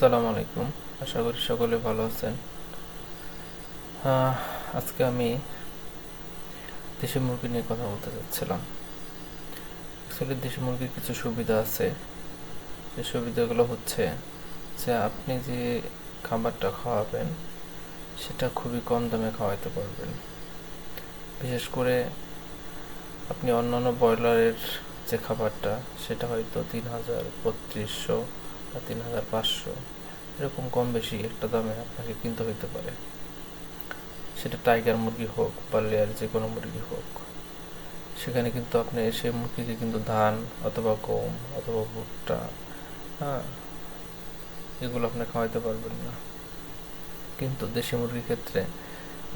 আসসালামু আলাইকুম। আশা করি সকলে ভালো আছেন। আজকে আমি দেশি মুরগি নিয়ে কথা বলতে চাচ্ছিলাম অ্যাকচুয়ালি দেশি মুরগির কিছু সুবিধা আছে। যে সুবিধাগুলো হচ্ছে যে আপনি যে খাবারটা খাওয়াবেন, সেটা খুবই কম দামে খাওয়াইতে পারবেন। বিশেষ করে আপনি অন্যান্য ব্রয়লারের যে খাবারটা, সেটা হয়তো তিন হাজার, বত্রিশশো বা তিন হাজার পাঁচশো, এরকম কম বেশি একটা দামে আপনাকে কিনতে হইতে পারে। সেটা টাইগার মুরগি হোক বা লেয়ার যে কোনো মুরগি হোক, সেখানে কিন্তু আপনি এসে মুরগিকে কিন্তু ধান অথবা গম অথবা ভুট্টা হ্যাঁ এগুলো আপনি খাওয়াইতে পারবেন না। কিন্তু দেশি মুরগির ক্ষেত্রে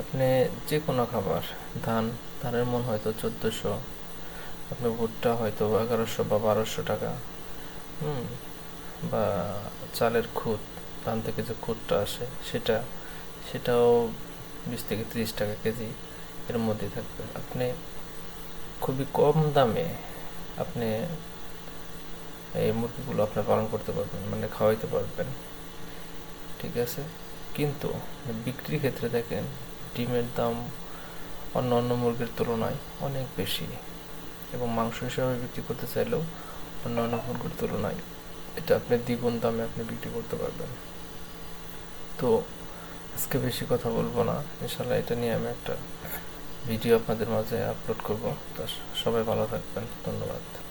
আপনি যে কোনো খাবার, ধান, ধানের মন হয়তো চোদ্দোশো, আপনি ভুট্টা হয়তো এগারোশো বা বারোশো টাকা, হুম বা চালের খুদ ধান থেকে যে খুদটা আসে, সেটা, সেটাও বিশ থেকে তিরিশ টাকা কেজি এর মধ্যেই থাকবে। আপনি খুবই কম দামে আপনি এই মুরগিগুলো আপনি পালন করতে পারবেন মানে খাওয়াইতে পারবেন। ঠিক আছে? কিন্তু বিক্রির ক্ষেত্রে দেখেন, ডিমের দাম অন্য অন্য মুরগির তুলনায় অনেক বেশি এবং মাংস হিসাবে বিক্রি করতে চাইলেও অন্য অন্য মুরগির তুলনায় এটা আপনি দ্বিগুণ দামে আপনি বিক্রি করতে পারবেন। তো আজকে বেশি কথা বলব না। ইনশাল্লাহ এটা নিয়ে আমি একটা ভিডিও আপনাদের মাঝে আপলোড করব। তা সবাই ভালো থাকবেন। ধন্যবাদ।